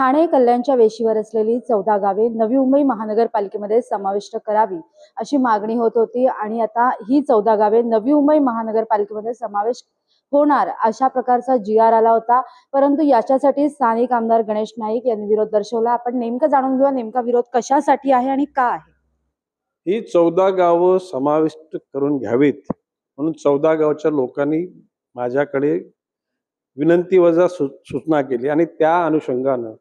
ठाणे कल्याणच्या वेशीवर असलेली चौदा गावे नवी मुंबई महानगरपालिकेमध्ये समाविष्ट करावी अशी मागणी होत होती. आणि आता ही चौदा गावे नवी मुंबई महानगरपालिकेमध्ये समावेश होणार अशा प्रकारचा जी आर आला होता. परंतु याच्यासाठी स्थानिक आमदार गणेश नाईक यांनी विरोध दर्शवला. आपण नेमकं जाणून घेऊया नेमका विरोध कशासाठी आहे आणि का आहे? ही चौदा गावं समाविष्ट करून घ्यावीत म्हणून चौदा गावच्या लोकांनी माझ्याकडे विनंती वजा सूचना केली. आणि त्या अनुषंगानं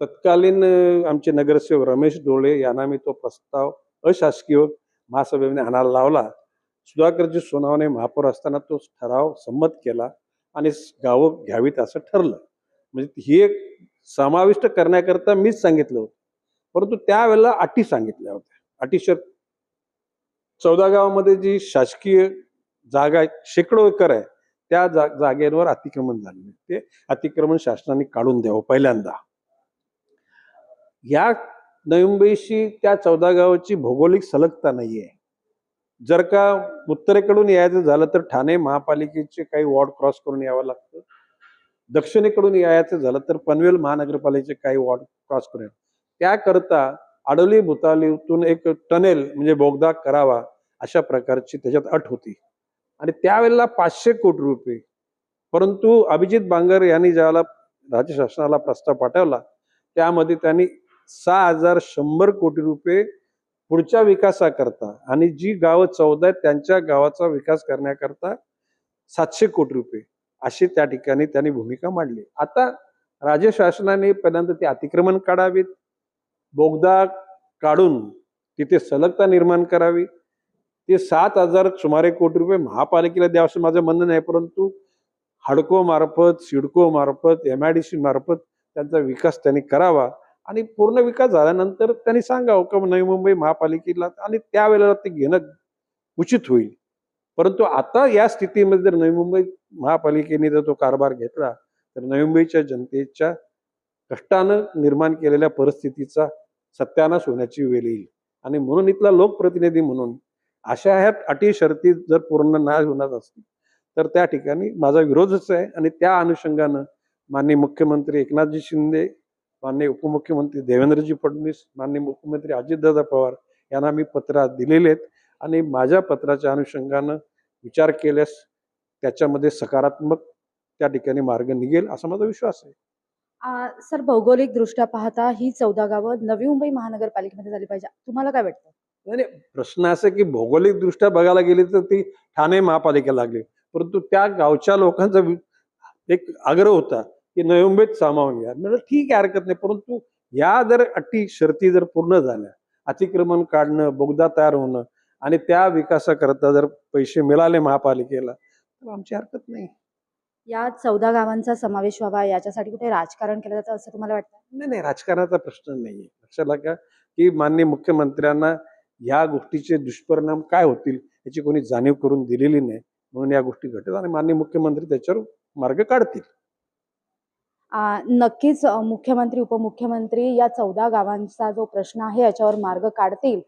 तत्कालीन आमचे नगरसेवक रमेश डोळे यांना मी तो प्रस्ताव अशासकीय महासभेने आणायला लावला. सुधाकरजी सोनावणे महापौर असताना तो ठराव संमत केला आणि गावं घ्यावीत असं ठरलं. म्हणजे ही एक समाविष्ट करण्याकरता मीच सांगितलं होतं. परंतु त्यावेळेला अटी सांगितल्या होत्या. अटी शर्त चौदा गावामध्ये जी शासकीय जागा आहे, शेकडो एकर आहे त्या जा जागेवर अतिक्रमण झाले ते अतिक्रमण शासनाने काढून द्यावं पहिल्यांदा. या नवी मुंबईशी त्या चौदा गावाची भौगोलिक सलगता नाही आहे जर का उत्तरेकडून यायचं झालं तर ठाणे महापालिकेचे काही वॉर्ड क्रॉस करून यावं लागतं. दक्षिणेकडून यायचं झालं तर पनवेल महानगरपालिकेचे काही वॉर्ड क्रॉस करून त्याकरता आडोली भुतालीतून एक टनेल म्हणजे बोगदा करावा अशा प्रकारची त्याच्यात अट होती. आणि त्यावेळेला पाचशे कोटी रुपये. परंतु अभिजित बांगर यांनी ज्याला राज्य शासनाला प्रस्ताव पाठवला त्यामध्ये त्यांनी सहा हजार शंभर कोटी रुपये पुढच्या विकासाकरता आणि जी गावं चौदा आहेत त्यांच्या गावाचा विकास करण्याकरता सातशे कोटी रुपये अशी त्या ठिकाणी त्यांनी भूमिका मांडली. आता राज्य शासनाने पहिल्यांदा ते अतिक्रमण काढावीत बोगदा काढून तिथे सलगता निर्माण करावी. ते सात हजार सुमारे कोटी रुपये महापालिकेला द्यावं असं माझं म्हणणं नाही परंतु हाडको मार्फत सिडको मार्फत एम आय डी सी मार्फत त्यांचा विकास त्यांनी करावा. आणि पूर्ण विकास झाल्यानंतर त्यांनी सांगावं का नवी मुंबई महापालिकेला आणि त्यावेळेला ते घेणं उचित होईल. परंतु आता या स्थितीमध्ये जर नवी मुंबई महापालिकेने जर तो कारभार घेतला तर नवी मुंबईच्या जनतेच्या कष्टानं निर्माण केलेल्या परिस्थितीचा सत्यानाश होण्याची वेळ येईल. आणि म्हणून इथला लोकप्रतिनिधी म्हणून अशा ह्या अटी शर्ती जर पूर्ण नाही होणार असतील तर त्या ठिकाणी माझा विरोधच आहे आणि त्या अनुषंगानं माननीय मुख्यमंत्री एकनाथजी शिंदे माननीय उपमुख्यमंत्री देवेंद्रजी फडणवीस माननीय मुख्यमंत्री अजितदादा पवार यांना मी पत्र दिलेले आहेत आणि माझ्या पत्राच्या अनुषंगानं विचार केल्यास त्याच्यामध्ये सकारात्मक त्या ठिकाणी मार्ग निघेल असा माझा विश्वास आहे. आ, सर भौगोलिक दृष्ट्या पाहता ही चौदा गावं नवी मुंबई महानगरपालिकेमध्ये झाली पाहिजे. तुम्हाला काय वाटतं? नाही प्रश्न असा की भौगोलिक दृष्ट्या बघायला गेली तर ती ठाणे महापालिकेला लागली. परंतु त्या गावच्या लोकांचा एक आग्रह होता की नवी मुंबईत सामावून घ्या. म्हणजे ठीक आहे हरकत नाही. परंतु या जर अटी शर्ती जर पूर्ण झाल्या अतिक्रमण काढणं बोगदा तयार होणं आणि त्या विकासाकरता जर पैसे मिळाले महापालिकेला तर आमची हरकत नाही. या चौदा गावांचा समावेश व्हावा याच्यासाठी कुठे राजकारण केलं जातं असं तुम्हाला वाटतं? नाही नाही राजकारणाचा प्रश्न नाहीये. लक्षात का की माननीय मुख्यमंत्र्यांना या गोष्टीचे दुष्परिणाम काय होतील याची कोणी जाणीव करून दिलेली नाही. म्हणून या गोष्टी घडतात आणि माननीय मुख्यमंत्री त्याच्यावर मार्ग काढतील. नक्कीच मुख्यमंत्री उपमुख्यमंत्री या चौदा गावांचा जो प्रश्न आहे याच्यावर मार्ग काढतील.